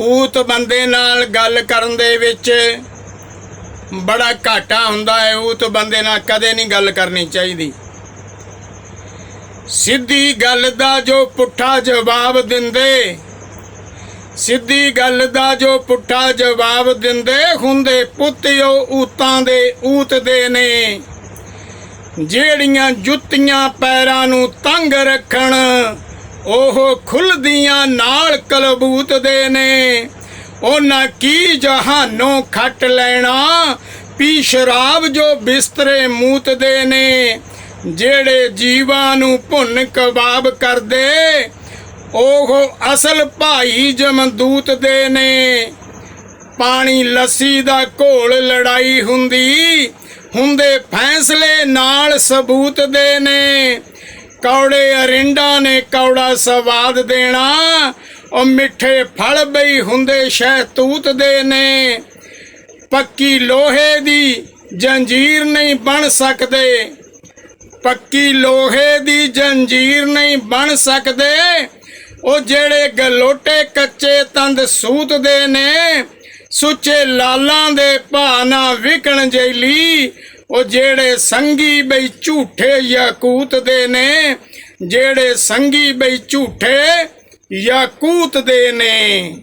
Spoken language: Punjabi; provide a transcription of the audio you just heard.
ਊਤ ਬੰਦੇ ਨਾਲ ਗੱਲ ਕਰਨ ਦੇ ਵਿੱਚ ਬੜਾ ਘਾਟਾ ਹੁੰਦਾ ਹੈ। ਊਤ ਬੰਦੇ ਨਾਲ ਕਦੇ ਨਹੀਂ ਗੱਲ ਕਰਨੀ ਚਾਹੀਦੀ। ਸਿੱਧੀ ਗੱਲ ਦਾ ਜੋ ਪੁੱਠਾ ਜਵਾਬ ਦਿੰਦੇ, ਸਿੱਧੀ ਗੱਲ ਦਾ ਜੋ ਪੁੱਠਾ ਜਵਾਬ ਦਿੰਦੇ, ਹੁੰਦੇ ਪੁੱਤਿਓ ਊਤਾਂ ਦੇ ਊਤ ਦੇ ਨੇ। ਜਿਹੜੀਆਂ ਜੁੱਤੀਆਂ ਪੈਰਾਂ ਨੂੰ ਤੰਗ ਰੱਖਣ ਉਹ ਖੁੱਲਦੀਆਂ ਨਾਲ ਕਲਬੂਤ ਦੇ ਨੇ। ਉਹਨਾਂ ਕੀ ਜਹਾਨੋਂ ਖੱਟ ਲੈਣਾ? ਪੀ ਸ਼ਰਾਬ ਜੋ ਬਿਸਤਰੇ ਮੂਤ ਦੇ ਨੇ। ਜਿਹੜੇ ਜੀਵਾਂ ਨੂੰ ਭੁੰਨ ਕਬਾਬ ਕਰਦੇ, ਉਹ ਅਸਲ ਭਾਈ ਜਮਦੂਤ ਦੇ ਨੇ। ਪਾਣੀ ਲੱਸੀ ਦਾ ਘੋਲ ਲੜਾਈ ਹੁੰਦੀ, ਹੁੰਦੇ ਫੈਸਲੇ ਨਾਲ ਸਬੂਤ ਦੇ ਨੇ। ਕੌੜੇ ਅਰਿੰਡਾ ਨੇ ਕੌੜਾ ਸਵਾਦ ਦੇਣਾ। ਉਹ ਮਿੱਠੇ ਫਲ ਬਈ ਹੁੰਦੇ ਸ਼ਹਿਤੂਤ ਦੇ ਨੇ। ਪੱਕੀ ਲੋਹੇ ਦੀ ਜੰਜੀਰ ਨਹੀਂ ਬਣ ਸਕਦੇ। ਪੱਕੀ ਲੋਹੇ ਦੀ ਜੰਜੀਰ ਨਹੀਂ ਬਣ ਸਕਦੇ। ਉਹ ਜਿਹੜੇ ਗਲੋਟੇ ਕੱਚੇ ਤੰਦ ਸੂਤ ਦੇ ਨੇ, ਸੁੱਚੇ ਲਾਲਾਂ ਦੇ ਭਾਣਾ ਨਾ ਵਿਕਣ ਜੈਲੀ। ਉਹ ਜਿਹੜੇ ਸੰਗੀ ਬਈ ਝੂਠੇ ਯਾਕੂਤ ਦੇ ਨੇ, ਜਿਹੜੇ ਸੰਗੀ ਬਈ ਝੂਠੇ ਯਾਕੂਤ ਦੇ ਨੇ।